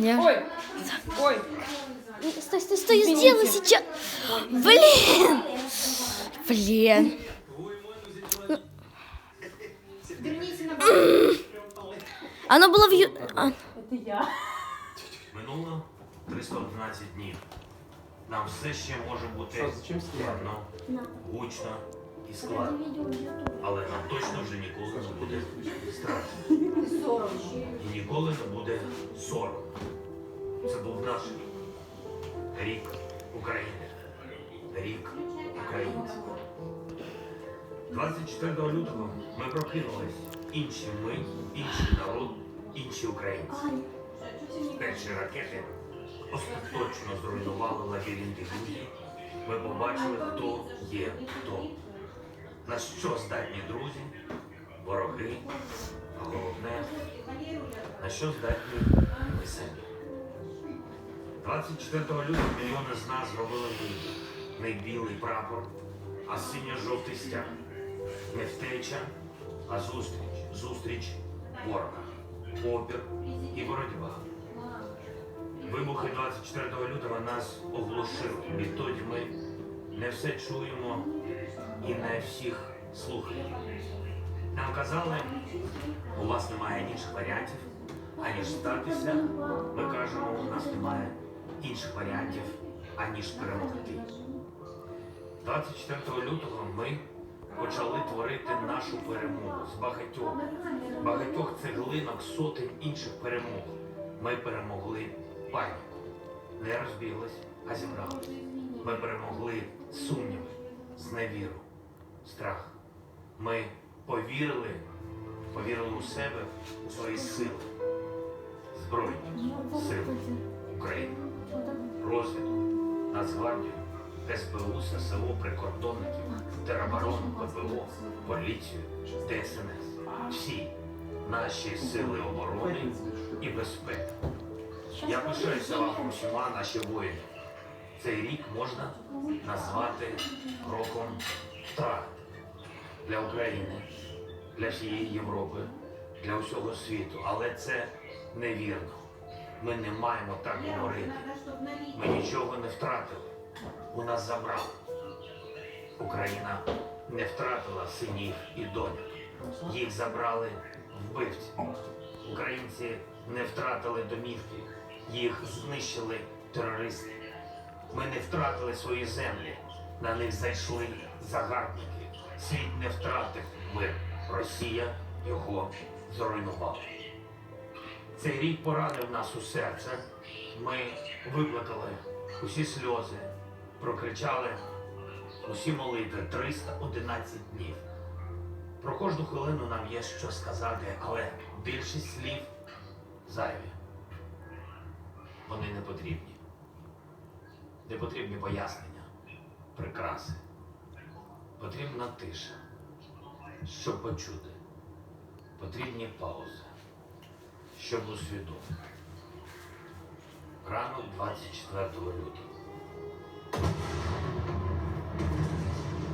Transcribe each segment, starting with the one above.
Я... Ой, ой, Стой, стой, стой, сделай сейчас. Блин. Блин. верніться на Оно было в ю... а, Это я. Минуло 311 днів. Нам все ще може бути Що, за чим знімати? темно, гучно і складно. Але нам точно вже ніколи не буде страшно. І ніколи не буде соромно. Це був наш рік України. Рік українців. 24 лютого ми прокинулись. Інші ми, інший народ, інші українці. Перші ракети остаточно зруйнували лабіринти друзів. Ми побачили, хто є хто. На що здатні друзі, вороги, а головне, на що здатні ми самі. 24 лютого мільйони з нас зробили. Не білий прапор, а синьо-жовтий стяг. Не втеча, а зустріч. Зустріч ворога. Опір і боротьба. Вибухи 24 лютого нас оглушили. Відтоді ми не все чуємо і не всіх слухаємо. Нам казали, у вас немає інших варіантів, аніж здатися. Ми кажемо, у нас немає інших варіантів, аніж перемогти. 24 лютого ми почали творити нашу перемогу з багатьох, багатьох цеглинок сотень інших перемог. Ми перемогли паніку. Не розбіглись, а зібрались. Ми перемогли сумніви, зневіру, страх. Ми повірили, повірили у себе, у свої сили, збройні сили України, розвідку, Нацгвардію, СБУ, ССО, прикордонників, тероборону, ППО, поліцію, ДСНС. Всі наші сили оборони і безпеки. Я пишаюся вам усіма наші воїни. Цей рік можна назвати роком втрат для України, для всієї Європи, для усього світу. Але це невірно. Ми не маємо так говорити. Ми нічого не втратили. У нас забрали. Україна не втратила синів і доньок. Їх забрали вбивці. Українці не втратили домівки, їх знищили терористи. Ми не втратили свої землі, на них зайшли загарбники. Світ не втратив мир. Росія його зруйнувала. Цей рік поранив нас у серце. Ми виплакали усі сльози, прокричали усі молитви 311 днів. Про кожну хвилину нам є що сказати, але більшість слів зайві. Вони не потрібні. Не потрібні пояснення, прикраси. Потрібна тиша, щоб почути. Потрібні паузи, щоб усвідомити. Ранок 24 лютого.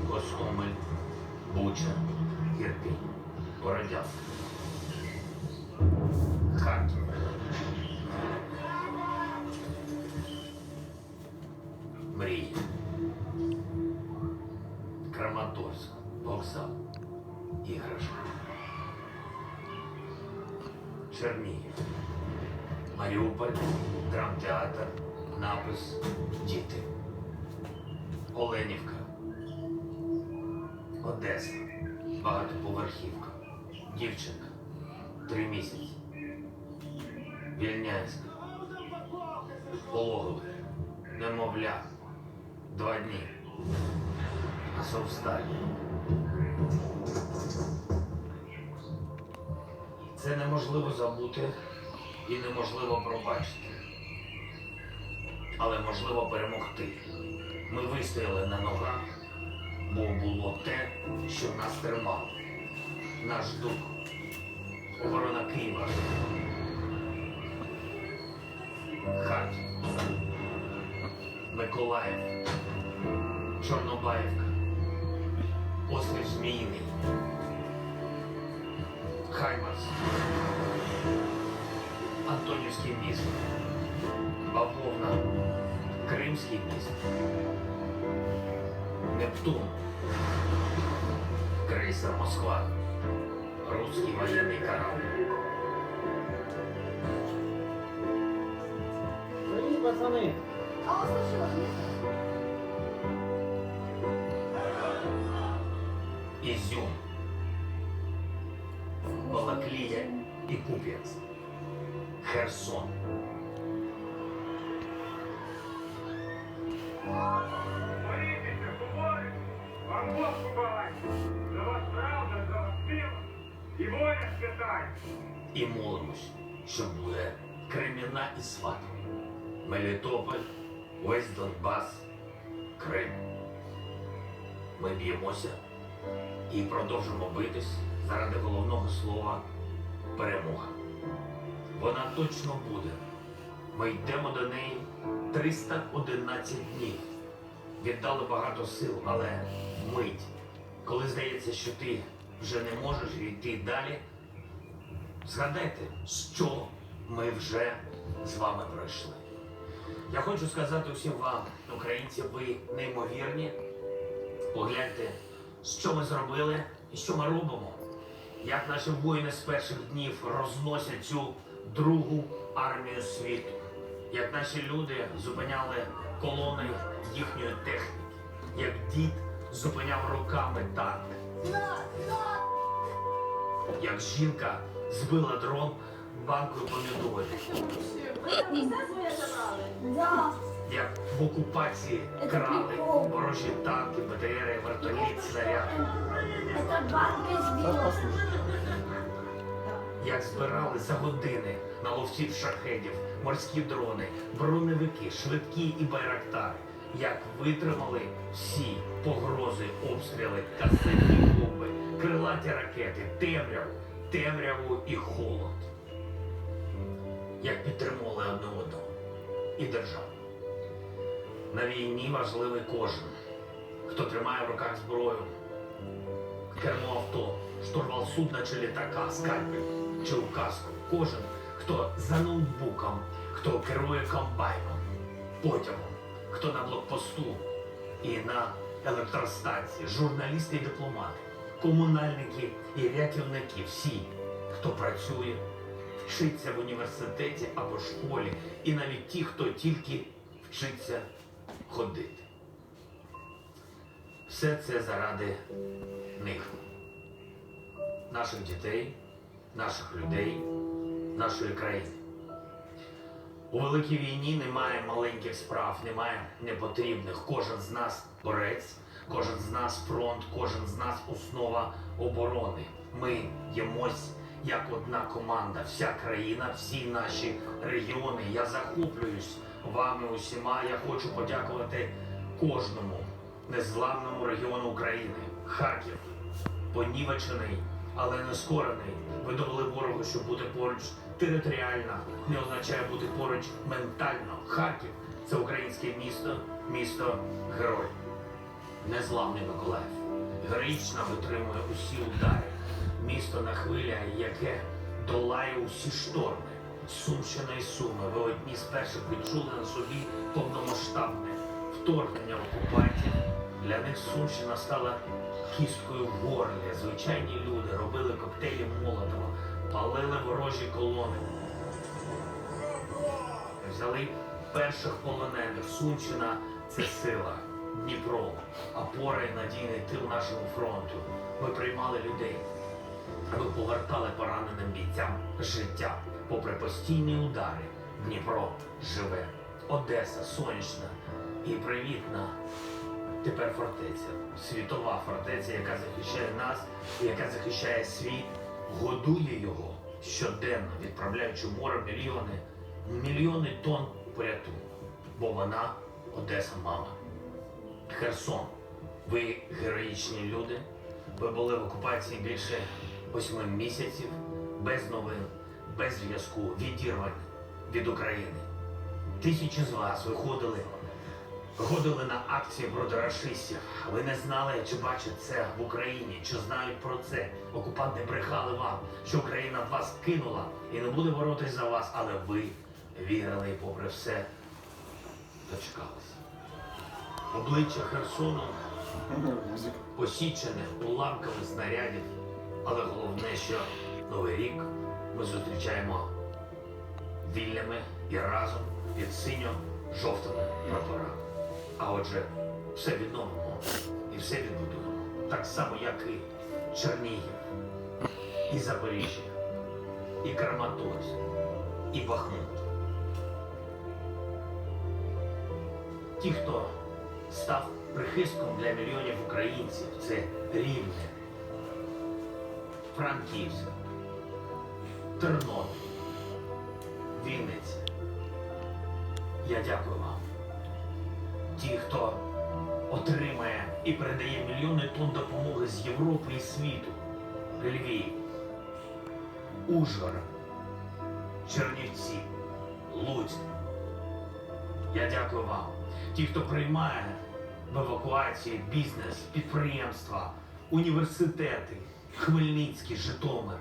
Костомель, Буча, Ірпінь, Бородянка. Харків. Драмтеатр, напис Діти. Оленівка. Одеса. Багатоповерхівка. Дівчинка. Три місяці. Вільнянська. Пологове. Немовля. Два дні. Азовсталь. Це неможливо забути і неможливо пробачити. Але можливо перемогти. Ми вистояли на ногах, бо було те, що нас тримало. Наш дух. Оборона Києва. Харків. Миколаїв. Чорнобаївка. Острів Зміїний. Хаймарс. Антонівське місто. Бавовна, Кримський міст, Нептун, крейсер Москва, русский военный корабль. Привіт, пацани! Изюм, Балаклія і Куп'янськ, Херсон. Борітеся, говорить, вам Бог побалить. За вас правда, за вас сила і воля святая. І молимось, що буде Креміна і Сватові, Мелітополь, весь Донбас, Крим. Ми б'ємося і продовжимо битись заради головного слова перемога. Вона точно буде. Ми йдемо до неї 311 днів. Віддали багато сил, але мить, коли здається, що ти вже не можеш йти далі, Згадайте, що ми вже з вами пройшли. Я хочу сказати усім вам, українці, ви неймовірні. Погляньте, що ми зробили і що ми робимо. Як наші воїни з перших днів розносять цю другу армію світу. Як наші люди зупиняли колони їхньої техніки. Як дід зупиняв руками танк. Як жінка збила дрон банкою помідорів. Як в окупації крали ворожі танки, БТРи, вертоліт, снаряди. Як збирали за години на ловців шахедів, морські дрони, броневики, швидкі і байрактари. Як витримали всі погрози, обстріли, касетні бомби, крилаті ракети, темряву, темряву і холод. Як підтримували одне одного і державу. На війні важливий кожен, хто тримає в руках зброю, кермо авто, штурвал судна чи літака, скальпель чи указку. Кожен, хто за ноутбуком, хто керує комбайном, потягом, хто на блокпосту і на електростанції, журналісти і дипломати, комунальники і рятівники, всі, хто працює, вчиться в університеті або школі, і навіть ті, хто тільки вчиться ходити. Все це заради них, наших дітей, наших людей, нашої країни. У великій війні немає маленьких справ, немає непотрібних. Кожен з нас борець, кожен з нас фронт, кожен з нас основа оборони. Ми ємось як одна команда, вся країна, всі наші регіони. Я захоплююсь вами усіма. Я хочу подякувати кожному незламному регіону України. Харків, понівечений, але не скорений. Ви довели ворогу, що бути поруч територіально не означає бути поруч ментально. Харків це українське місто, місто герой. Незламний Миколаїв. Героїчно витримує усі удари. Місто на хвиля, яке долає усі шторми. Сумщина і Суми. Ви одні з перших відчули на собі повномасштабне вторгнення окупантів. Для них Сумщина стала кісткою в горлі. Звичайні люди робили коктейлі Молотова, палили ворожі колони. Взяли перших полонених. Сумщина це сила. Дніпро, опора і надійний тил нашому фронту. Ми приймали людей. Ви повертали пораненим бійцям життя. Попри постійні удари, Дніпро живе. Одеса сонячна і привітна. Тепер фортеця, світова фортеця, яка захищає нас, яка захищає світ, годує його щоденно, відправляючи море мільйони, мільйони тонн порятунку. Бо вона Одеса, мама. Херсон. Ви героїчні люди. Ви були в окупації більше восьми місяців, без новин, без зв'язку, відірвані від України. Тисячі з вас виходили, виходили на акції проти рашистів. Ви не знали, чи бачать це в Україні, чи знають про це. Окупанти брехали вам, що Україна вас кинула і не буде боротись за вас, але ви вірили попри все дочекалися. Обличчя Херсону посічене уламками снарядів, але головне, що Новий рік ми зустрічаємо вільними і разом під синьо-жовтими прапорами. А отже, все відновимо і все відбудуємо. Так само, як і Чернігів, і Запоріжжя, і Краматорськ, і Бахмут. Ті, хто став прихистком для мільйонів українців, це Рівне, Франківськ, Тернопіль, Вінниця. Я дякую вам. Ті, хто отримає і передає мільйони тонн допомоги з Європи і світу. Львів, Ужгород, Чернівці, Луцьк. Я дякую вам. Ті, хто приймає в евакуації бізнес, підприємства, університети, Хмельницький, Житомир,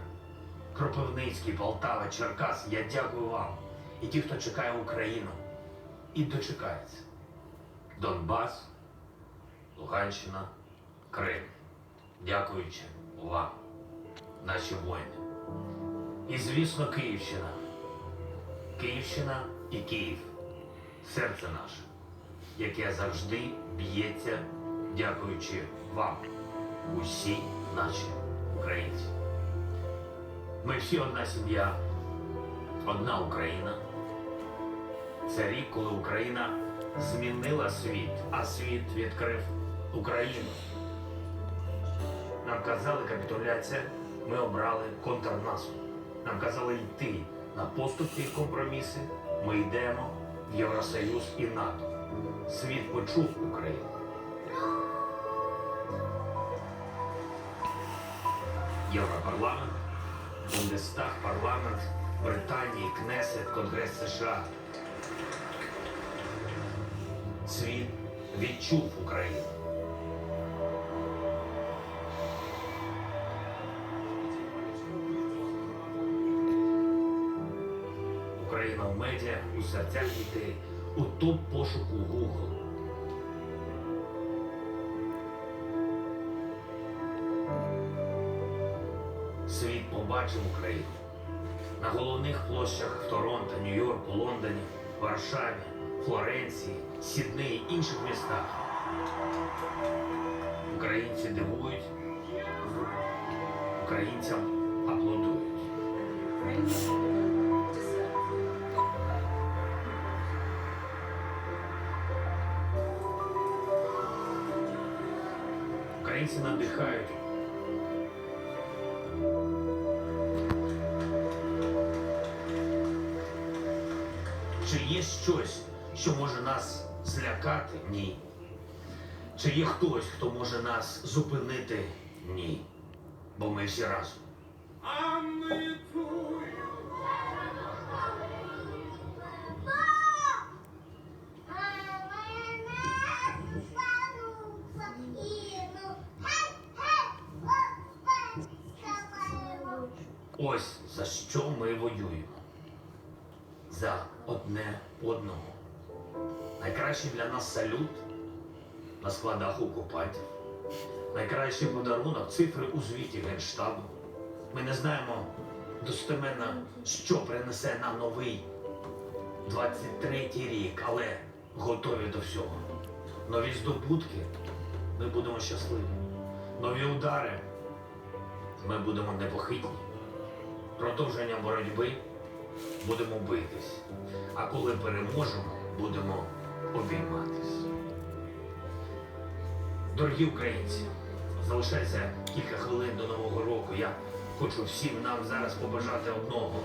Кропивницький, Полтава, Черкас. Я дякую вам. І ті, хто чекає Україну і дочекається. Донбас, Луганщина, Крим. Дякуючи вам, наші воїни. І, звісно, Київщина. Київщина і Київ. Серце наше, яке завжди б'ється, дякуючи вам, усі наші українці. Ми всі одна сім'я, одна Україна. Це рік, коли Україна змінила світ, а світ відкрив Україну. Нам казали капітуляція, ми обрали контрнаступ. Нам казали йти на поступки і компроміси. Ми йдемо в Євросоюз і НАТО. Світ почув Україну. Європарламент, Бундестаг, парламент Британії, Кнесет, Конгрес США. Світ відчув Україну. Україна в медіа, у серцях дітей, у топ пошуку Google. Світ побачив Україну на головних площах в Торонто, Нью-Йорку, Лондоні, Варшаві, Флоренції, Сіднеї, інших містах. Українці дивують, українцям аплодують. Українці надихають. Чи є щось, що може нас злякати? Ні. Чи є хтось, хто може нас зупинити? Ні. Бо ми всі разом. Ось за що ми воюємо. За одне одного. Найкращий для нас салют на складах окупантів. Найкращий подарунок цифри у звіті Генштабу. Ми не знаємо достеменно, що принесе нам новий 23-й рік, але готові до всього. Нові здобутки ми будемо щасливі. Нові удари ми будемо непохитні. Продовження боротьби будемо битись. А коли переможемо, будемо обійматись. Дорогі українці, залишається кілька хвилин до Нового року. Я хочу всім нам зараз побажати одного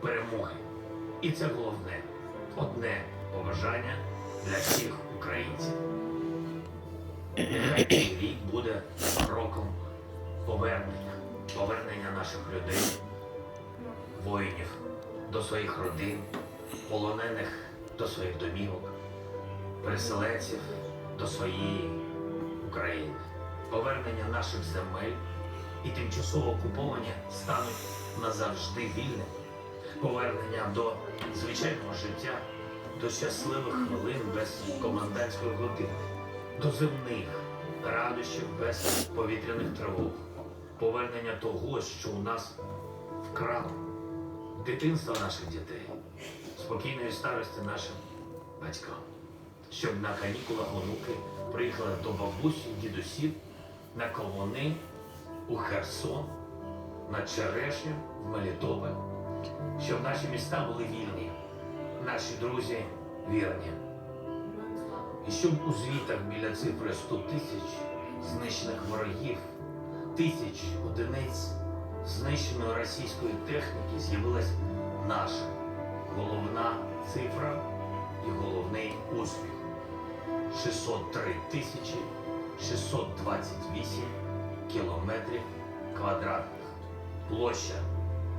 перемоги. І це головне, одне побажання для всіх українців. Нехай цей рік буде роком повернення, повернення наших людей, воїнів до своїх родин, полонених до своїх домівок, переселенців до своєї України, повернення наших земель і тимчасово окуповані стануть назавжди вільними. повернення до звичайного життя, до щасливих хвилин без комендантської години, до земних радощів без повітряних тривог, повернення того, що у нас вкрали, дитинства наших дітей, спокійної старості нашим батькам, щоб на канікулах онуки приїхали до бабусі, дідусів на колони у Херсон, на Черешню, в Мелітополь, щоб наші міста були вільні, наші друзі вірні. І щоб у звітах біля цифри 100 тисяч знищених ворогів, тисяч одиниць знищеної російської техніки з'явилась наша головна цифра і головний успіх 603 тисячі 628 кілометрів квадратних. Площа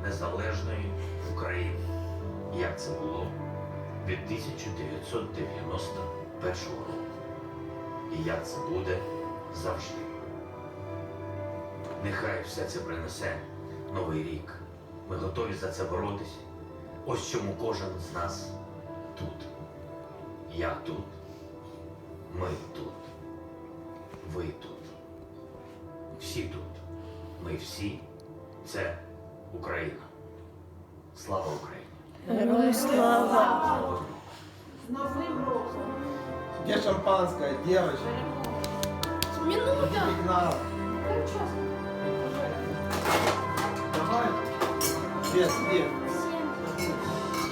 незалежної України. Як це було від 1991 року. І як це буде завжди. Нехай все це принесе новий рік. Ми готові за це боротися. Ось чому кожен з нас тут. Я тут. Ми тут. Ви тут. Всі тут. Ми всі. Це Україна. Слава Україні! Герой слава. Где шампанское, девочки? Минута. Сигнал. Давай. Свет, где?